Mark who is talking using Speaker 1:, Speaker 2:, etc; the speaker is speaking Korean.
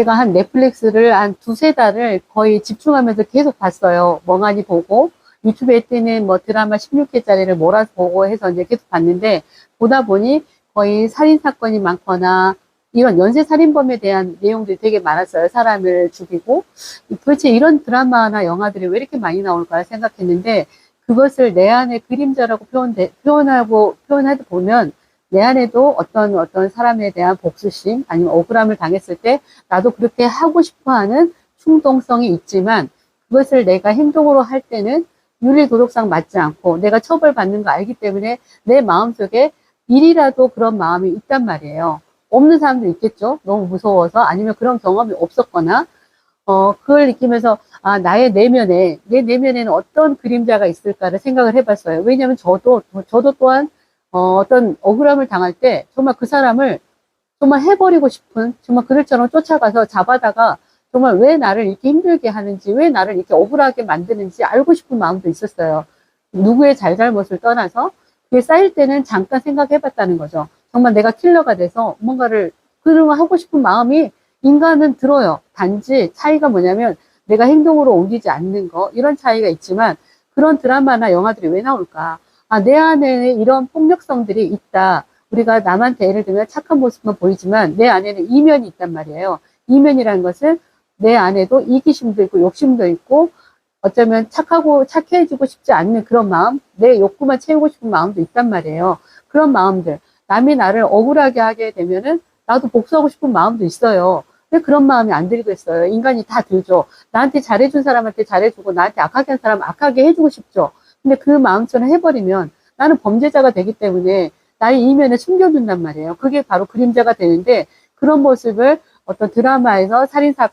Speaker 1: 제가 한 넷플릭스를 한 두세 달을 거의 집중하면서 계속 봤어요. 멍하니 보고 유튜브에 뜨는 뭐 드라마 16회짜리를 몰아서 보고 해서 이제 계속 봤는데 보다 보니 거의 살인 사건이 많거나 이런 연쇄 살인범에 대한 내용들이 되게 많았어요. 사람을 죽이고 도대체 이런 드라마나 영화들이 왜 이렇게 많이 나올까 생각했는데 그것을 내 안의 그림자라고 표현 표현하고 표현하다 보면 내 안에도 어떤 어떤 사람에 대한 복수심 아니면 억울함을 당했을 때 나도 그렇게 하고 싶어 하는 충동성이 있지만 그것을 내가 행동으로 할 때는 윤리 도덕상 맞지 않고 내가 처벌받는 거 알기 때문에 내 마음속에 일이라도 그런 마음이 있단 말이에요. 없는 사람도 있겠죠. 너무 무서워서 아니면 그런 경험이 없었거나 어 그걸 느끼면서 아 나의 내면에 내 내면에는 어떤 그림자가 있을까를 생각을 해봤어요. 왜냐하면 저도 저도 또한 어, 어떤 억울함을 당할 때 정말 그 사람을 정말 해버리고 싶은 정말 그들처럼 쫓아가서 잡아다가 정말 왜 나를 이렇게 힘들게 하는지 왜 나를 이렇게 억울하게 만드는지 알고 싶은 마음도 있었어요. 누구의 잘잘못을 떠나서 그게 쌓일 때는 잠깐 생각해봤다는 거죠. 정말 내가 킬러가 돼서 뭔가를 그런 거 하고 싶은 마음이 인간은 들어요. 단지 차이가 뭐냐면 내가 행동으로 옮기지 않는 거 이런 차이가 있지만 그런 드라마나 영화들이 왜 나올까? 아, 내 안에는 이런 폭력성들이 있다. 우리가 남한테 예를 들면 착한 모습만 보이지만 내 안에는 이면이 있단 말이에요. 이면이라는 것은 내 안에도 이기심도 있고 욕심도 있고 어쩌면 착하고 착해지고 싶지 않는 그런 마음, 내 욕구만 채우고 싶은 마음도 있단 말이에요. 그런 마음들. 남이 나를 억울하게 하게 되면은 나도 복수하고 싶은 마음도 있어요. 왜 그런 마음이 안 들겠어요? 인간이 다 들죠. 나한테 잘해준 사람한테 잘해주고 나한테 악하게 한 사람 악하게 해주고 싶죠. 근데 그 마음처럼 해버리면 나는 범죄자가 되기 때문에 나의 이면에 숨겨둔단 말이에요. 그게 바로 그림자가 되는데 그런 모습을 어떤 드라마에서 살인사,